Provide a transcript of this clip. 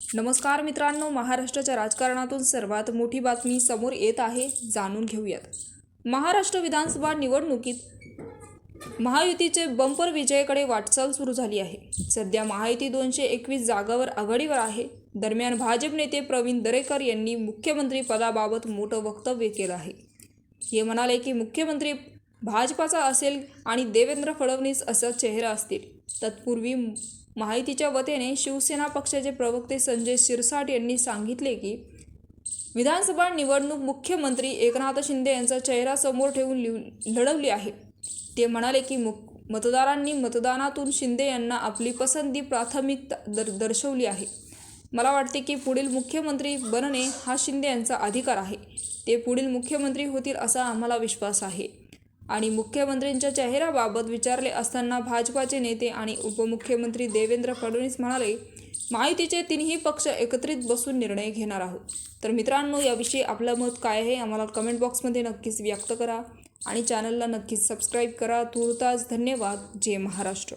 नमस्कार मित्रांनो महाराष्ट्राच्या राजकारणातून सर्वात मोठी बातमी समोर येत आहे जाणून घेऊयात. महाराष्ट्र विधानसभा निवडणुकीत महायुतीचे बंपर विजयाकडे वाटचाल सुरू झाली आहे. सध्या महायुती दोनशे एकवीस जागावर आघाडीवर आहे. दरम्यान भाजप नेते प्रवीण दरेकर यांनी मुख्यमंत्री पदाबाबत मोठं वक्तव्य केलं आहे. हे म्हणाले की मुख्यमंत्री भाजपाचा असेल आणि देवेंद्र फडणवीस असा चेहरा असतील. तत्पूर्वी माहितीच्या वतीने शिवसेना पक्षाचे प्रवक्ते संजय शिरसाट यांनी सांगितले की विधानसभा निवडणूक मुख्यमंत्री एकनाथ शिंदे यांचा चेहरा समोर ठेवून लिव लढवली आहे. ते म्हणाले की मु मतदारांनी मतदानातून शिंदे यांना आपली पसंती प्राथमिकता दर दर्शवली आहे. मला वाटते की पुढील मुख्यमंत्री बनणे हा शिंदे यांचा अधिकार आहे. ते पुढील मुख्यमंत्री होतील असा आम्हाला विश्वास आहे. आणि मुख्यमंत्र्यांच्या चेहऱ्याबाबत विचारले असताना भाजपाचे नेते आणि उपमुख्यमंत्री देवेंद्र फडणवीस म्हणाले माहितीचे तिन्ही पक्ष एकत्रित बसून निर्णय घेणार आहोत. तर मित्रांनो याविषयी आपलं मत काय आहे आम्हाला कमेंट बॉक्समध्ये नक्कीच व्यक्त करा आणि चॅनलला नक्कीच सबस्क्राईब करा. तुर्तास धन्यवाद. जय महाराष्ट्र.